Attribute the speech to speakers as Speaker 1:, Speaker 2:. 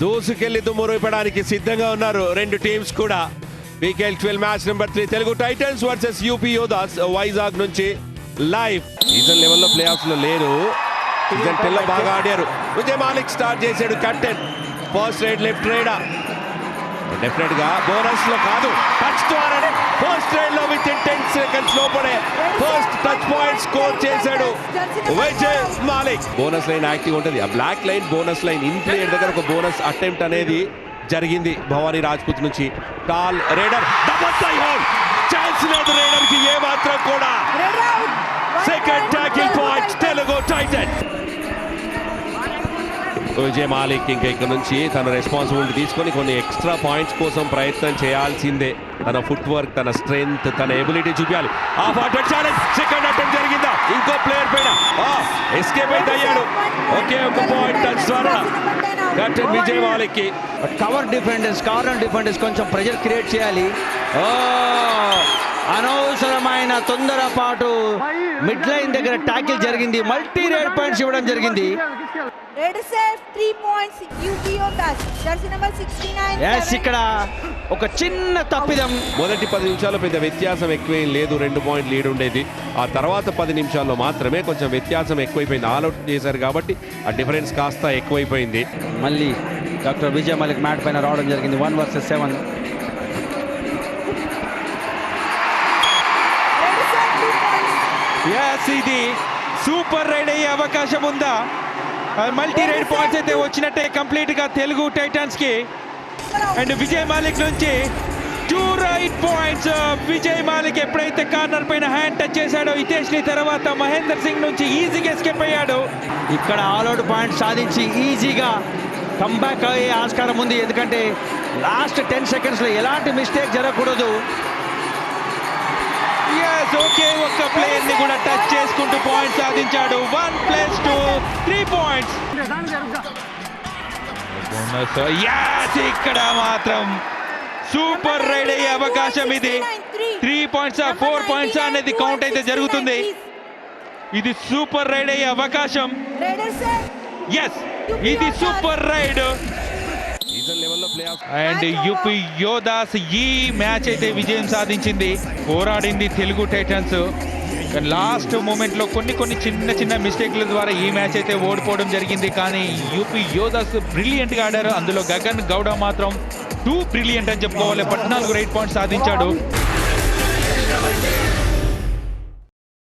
Speaker 1: దూసుకెళ్ళి దుమ్మురుపడానికి సిద్ధంగా ఉన్నారు రెండు టీమ్స్ కూడా. Week twelve match number three Telugu titans versus UP Yoddhas Vizag నుంచి లైవ్ సీజన్ లెవెల్లో ప్లే ఆఫ్స్లో లేరు. సీజన్ టెన్లో బాగా ఆడారు. విజయ్ మాలిక్ స్టార్ట్ చేశాడు కెప్టెన్ ఫస్ట్ రైడ్ లెఫ్ట్ రైడా డెఫినెట్గా బోనస్లో కాదు. టచ్ ద్వారా ఫస్ట్ రైడ్లో విత్ ఇన్ టెన్ సెకండ్స్ లోపలే. ఫస్ట్ టచ్ పాయింట్ స్కోర్ చేశాడు. Vijay Malik. Bonus line active ఉంటుంది. ఆ block line bonus line in player దగ్గర ఒక బోనస్ అటెంప్ట్ అనేది జరిగింది భవానీ రాజ్పుత్ నుంచి. Tall raider double thigh hold chance లేదు రేడర్కి ఏ మాత్రం కూడా second tackle point Telugu titan Vijay Malik ఇంకా ఇక్కడ నుంచి తన రెస్పాన్సిబిలిటీ తీసుకొని కొన్ని ఎక్స్ట్రా పాయింట్స్ కోసం ప్రయత్నం చేయాల్సిందే. తన ఫుట్ వర్క్ తన స్ట్రెంగ్త్ తన ఎబిలిటీ చూపించాలి. ఆ అటెంప్ట్ ఛాలెంజ్ సెకండ్ అటెంప్ట్ జరిగిందా? ఇంకో ప్లేయర్ పైన. ఎస్కేప్ అయితే అయ్యాడు. ఓకే ఒక పాయింట్ టచ్ ద్వారా. కెప్టెన్ విజయ్ మాలిక్కి
Speaker 2: కవర్ డిఫెండర్స్ కవర్ డిఫెండర్స్ కొంచెం ప్రెజర్ క్రియేట్ చేయాలి. ఓ అనవసరమైన తొందరపాటు మిడ్ లైన్ దగ్గర ట్యాకిల్ జరిగింది. మల్టీ రేడ్ పాయింట్స్ ఇవ్వడం జరిగింది.
Speaker 3: Red save three points. UP Yotas. Jersey number 69.
Speaker 2: Yes ఇక్కడ ఒక చిన్న తప్పిదం.
Speaker 1: మొదటి పది నిమిషాల్లో పెద్ద వ్యత్యాసం ఎక్కువేం లేదు రెండు పాయింట్ లీడ్ ఉండేది. ఆ తర్వాత పది నిమిషాల్లో మాత్రమే కొంచెం వ్యత్యాసం ఎక్కువైపోయింది. ఆల్అౌట్ చేశారు కాబట్టి ఆ డిఫరెన్స్ కాస్త ఎక్కువైపోయింది.
Speaker 2: మళ్ళీ డాక్టర్ విజయ్ మలిక్ మ్యాట్ పైన రావడం జరిగింది. వన్ వర్సెస్ సెవెన్
Speaker 4: ఇది సూపర్ రైడ్ అయ్యే అవకాశం ఉందా? మల్టీ రైడ్ పాయింట్స్ అయితే వచ్చినట్టే కంప్లీట్గా తెలుగు టైటాన్స్కి అండ్ విజయ్ మాలిక్ నుంచి two right points Vijay Malik ఎప్పుడైతే కార్నర్ పైన హ్యాండ్ టచ్ చేశాడో హితేష్ని తర్వాత మహేందర్ సింగ్ నుంచి ఈజీగా ఎస్కేప్ అయ్యాడు.
Speaker 2: ఇక్కడ ఆల్అౌట్ పాయింట్ సాధించి ఈజీగా కంబ్యాక్ అయ్యే ఆస్కారం ఉంది. ఎందుకంటే లాస్ట్ టెన్ సెకండ్స్లో ఎలాంటి మిస్టేక్ జరగకూడదు.
Speaker 4: ఎస్ ఓకే ఒక్క ప్లేయర్ని కూడా టచ్ చేసుకుంటూ పాయింట్ సాధించాడు. One plus two three points ఇక్కడ మాత్రం సూపర్ రైడ్ అయ్యే అవకాశం ఇది. త్రీ పాయింట్స్ ఫోర్ పాయింట్స్ అనేది కౌంట్ అయితే జరుగుతుంది. ఇది సూపర్ రైడ్ అయ్యే అవకాశం. ఎస్ ఇది సూపర్ రైడ్
Speaker 1: సీజన్ లెవెల్లో play off
Speaker 4: and UP Yoddhas ఈ మ్యాచ్ అయితే విజయం సాధించింది. పోరాడింది తెలుగు టైటన్స్. లాస్ట్ మూమెంట్లో కొన్ని కొన్ని చిన్న చిన్న మిస్టేక్ల ద్వారా ఈ మ్యాచ్ అయితే ఓడిపోవడం జరిగింది. కానీ యూపీ యోదాస్ బ్రిలియంట్గా ఆడారు. అందులో గగన్ గౌడ మాత్రం టూ బ్రిలియంట్ అని చెప్పుకోవాలి. పద్నాలుగు రైట్ పాయింట్స్ సాధించాడు.